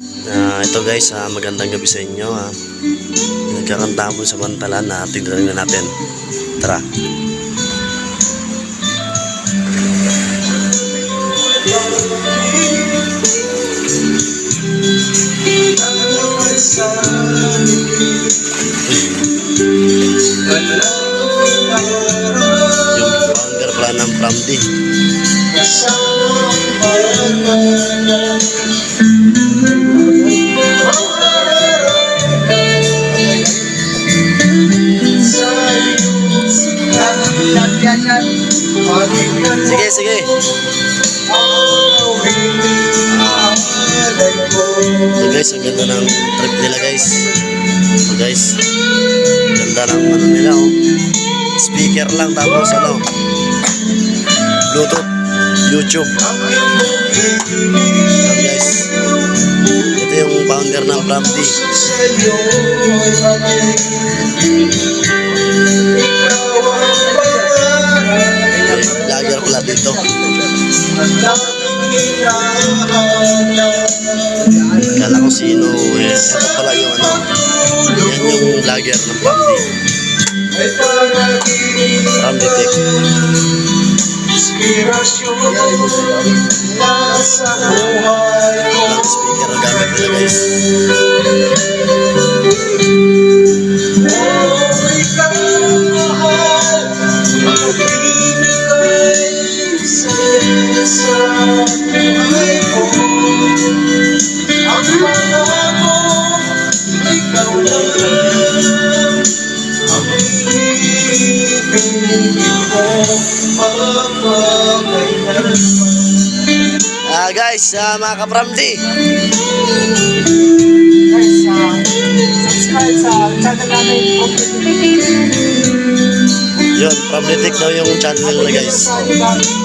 Ah, ito guys, ah, magandang gabi sa inyo. Ah. Nagkakantahan po sa pantalan na tignan na natin. Tara. Yung Pramdi. Sige, sige. Ito guys, ang ganda ng trip nila guys. Ito guys, ganda ng ano nila oh. Speaker lang tapos ano, Bluetooth, YouTube. Ito guys, ito yung founder ng Pramdi. Vlogger pala dito. Kala ko sino eh. Ito pala yung ano. Yan yung vlogger ng Pramdi. Pramdi Tech. Walang speaker ang gamit nila guys. Ah guys, ah, mga ka-Pramdi. Guys, ah, subscribe sa channel namin. Yun, daw yung channel nila guys. Ay, Pramdi.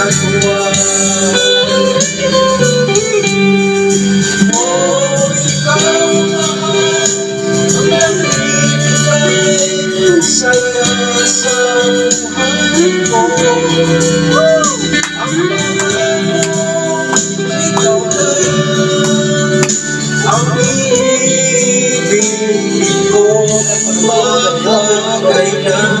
kagagawa Oh, ikaw naman Ang nagbibigay Saya sa buhay ko Ang mahal mo Ikaw na Ang ibig ko Magkakailanman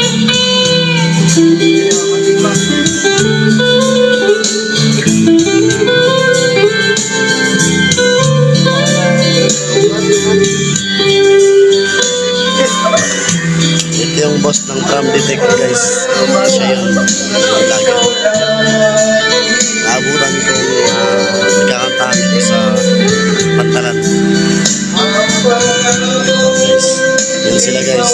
Pramdi Tech guys. Siya yun. Vlogger. Naabutan kong uh, nagkakantahan dito sa pantalan. Guys, yun sila guys.